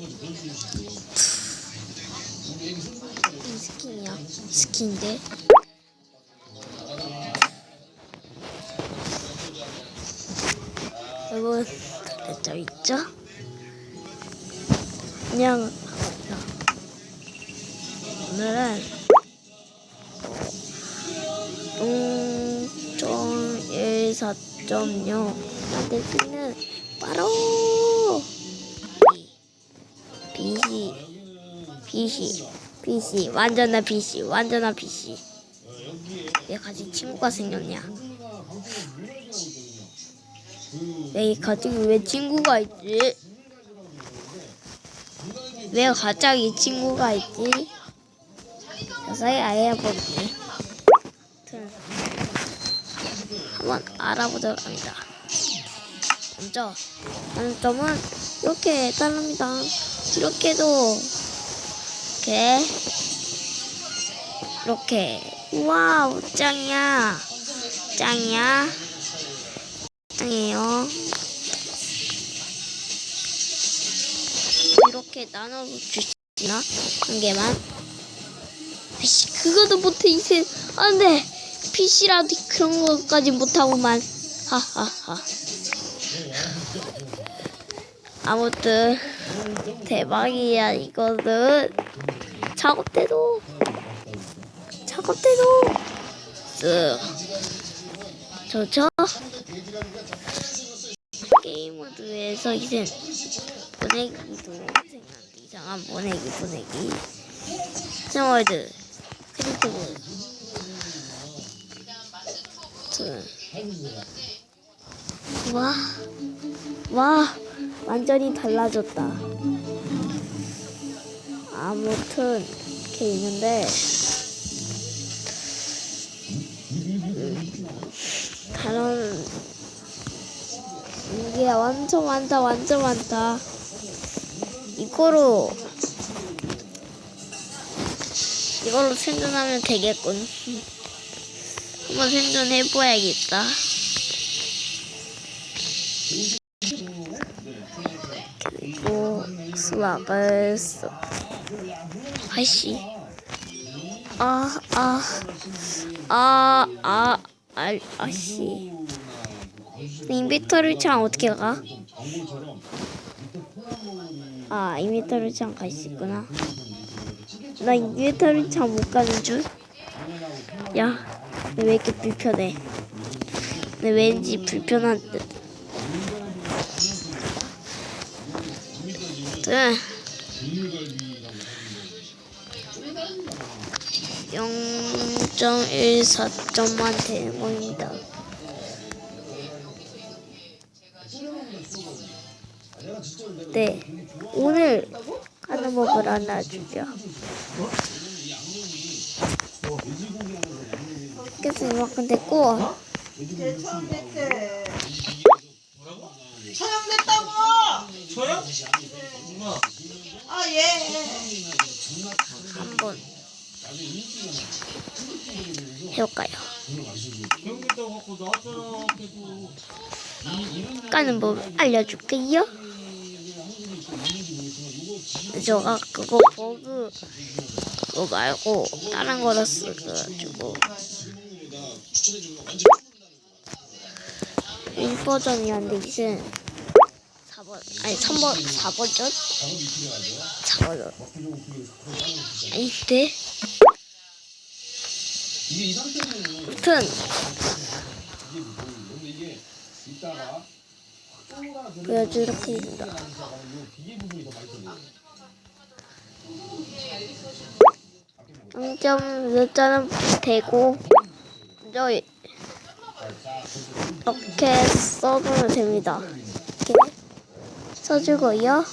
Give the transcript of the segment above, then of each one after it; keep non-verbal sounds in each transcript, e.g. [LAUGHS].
이 스킨이야. 스킨인데. 여러분, 됐죠? 있죠? 그냥, 오늘은, 동점 14.0 만들 수 있는 바로 PC PC 완전한 PC 완전한 PC 왜 같이 친구가 생겼냐? 왜 갑자기 왜 친구가 있지? 왜 갑자기 친구가 있지? 자세히 알아볼게 한번 알아보도록 합니다. 먼저 하는 점은 이렇게 따릅니다. 이렇게도 이렇게. 이렇게. 와우 짱이야. 짱이야. 짱이에요. 이렇게 나눠서 주시나? 한 개만. 아이씨 그것도 못해 이제 안돼 PC라도 그런 것까지 못하고만. 하하하. 아무튼 대박이야 이거는. 작업 때도. 작업 때도. 쓱 좋죠? 게임 모드에서 이제 보내기도 이상한 보내기 보내기. 스월드. 크리티브. 와, 와, 완전히 달라졌다. 아무튼 이렇게 있는데 다른 이게 완전 많다, 완전 많다. 이거로 이걸로 생존하면 되겠군. [LAUGHS] 한번 생존해봐야겠다. 써. 아이씨. 아, 아, 아, 아, 아, 아씨. 인벤토리 창 어떻게 가? 아, 인벤토리 창갈 수 있구나. 나 인벤토리 창못 가는 줄? 야, 왜 이렇게 불편해? 왠지 불편한 듯. 네. 0.14점만 되는 겁니다. 네, 오늘 하는 법을 알려주죠. 그래서 이만큼 됐고, 촬영됐다고! 저요? 아, 예. 한번 해볼까요? 까는 법 알려줄게요. 제가 그거 버그 그거 말고 다른 거로 쓰가지고 1버전이었는데 이제 4번 아니 3번 4버전 4버전 아닌데 아무튼 보여주 이렇게 됩니다. 0점 몇 점은 되고 이렇게 써주면 됩니다. 써주고요.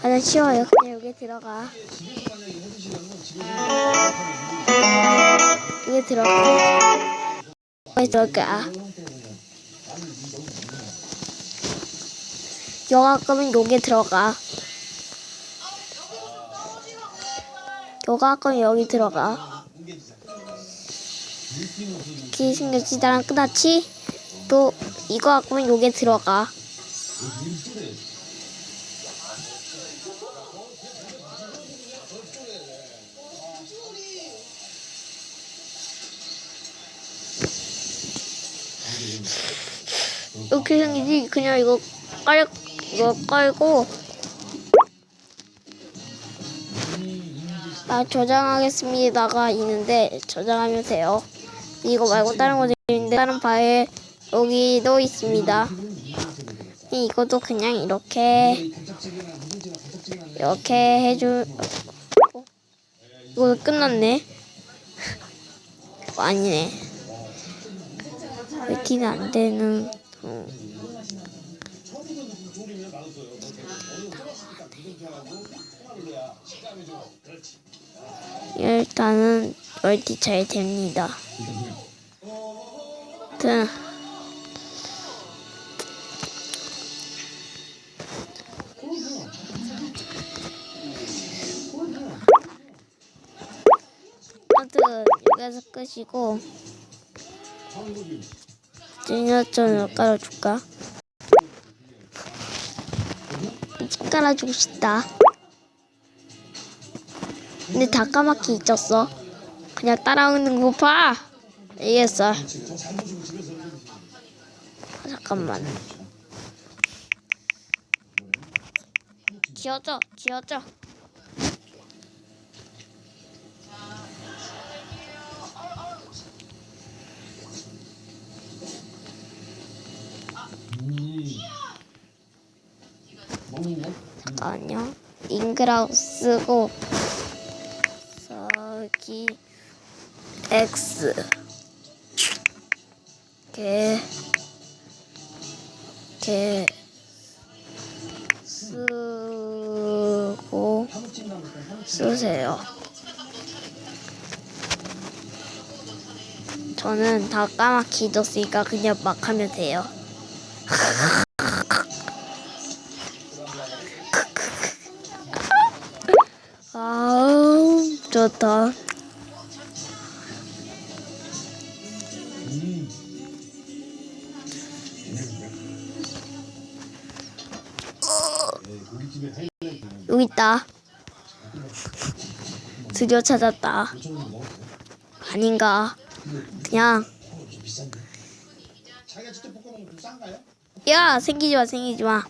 가장 쉬워요. 그냥 여기 들어가. 여기 들어가. 여기 들어가. 영화 끄면 여기 들어가. 요가 할 거면 여기 들어가. 나랑 끝났지? 또 이거 할 거면 여기 들어가. 이렇게 생기지? 그냥 이거 깔 이거 깔고. 아 저장하겠습니다가 있는데 저장하면 돼요. 이거 말고 다른 것도 있는데 다른 바에 여기도 있습니다. 이것도 그냥 이렇게 이렇게 해줄 어? 이거 끝났네. 어, [LAUGHS] 아니네. 왜 티는 안 되는 어. 일단은 멀티 잘 됩니다. 아무튼 여기서 끝이고 진열점을 깔아줄까? 깔아주고 싶다. 근데 다 까맣게 잊었어. 그냥 따라오는 거 봐. 알겠어. 아, 잠깐만. 지워져, 지워져. 잠깐만요. 잉그라우 쓰고 저기 X 개, 개 쓰고 쓰세요. 저는 다 까맣게 잊었으니까 그냥 막 하면 돼요. 아우 좋다. 여기 있다. 드디어 찾았다. 아닌가? 그냥 야 생기지 마 생기지 마.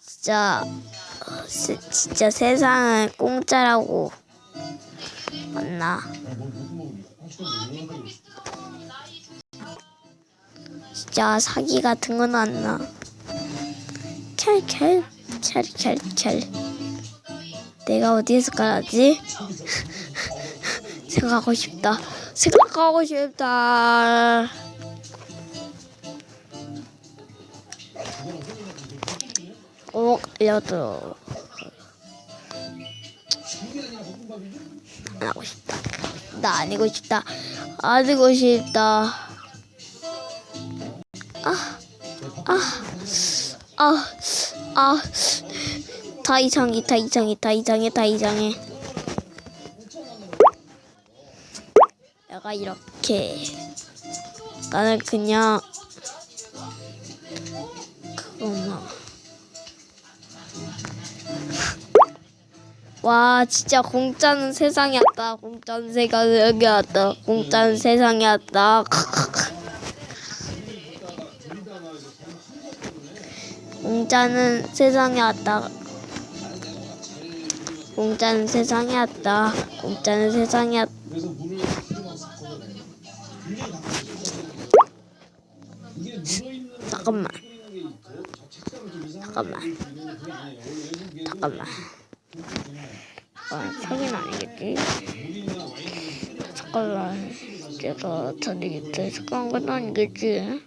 진짜 어, 세- 진짜 세상은 공짜라고 맞나? 진짜 사기 같은 건 안 나. 켈켈 켈켈켈. 내가 어디에서 깔았지? [LAUGHS] 생각하고 싶다. 생각하고 싶다. 어, 알려줘. 안 하고 싶다. 나 아니고 싶다. 아니고 싶다. 아, 아, 아, 아. 다 이상해, 다 이상해, 다 이상해, 다 이상해. 내가 이렇게. 나는 그냥 그거만. [LAUGHS] 와 진짜 공짜는 세상에 왔다. 공짜는 세상에 왔다. 공짜는 세상에 왔다. 공짜는 세상에 왔다. 공짜는 세상에 왔다. 공짜는 세상에 왔다 잠깐만. 잠깐만. 잠깐만. 아, 사기는 아니겠지? 물이나 와인을 잠깐만. 제가 다니겠지 잠깐 건 아니겠지?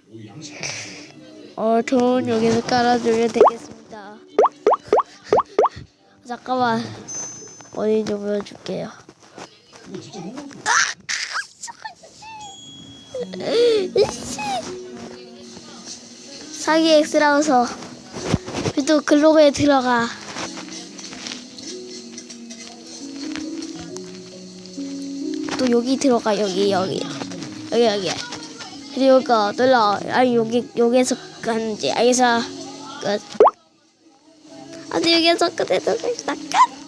어돈 여기서 깔아주면 되겠습니다. 잠깐만. 어디 좀 보여줄게요. 이씨 사기 엑스라우서 또 글로그에 들어가 또 여기 들어가 여기 여기 여기 여기 그리고 그 눌러. 아 여기 여기서 가는지 알겠어. 끝. 아, 근데 여기서 끝내도 끝.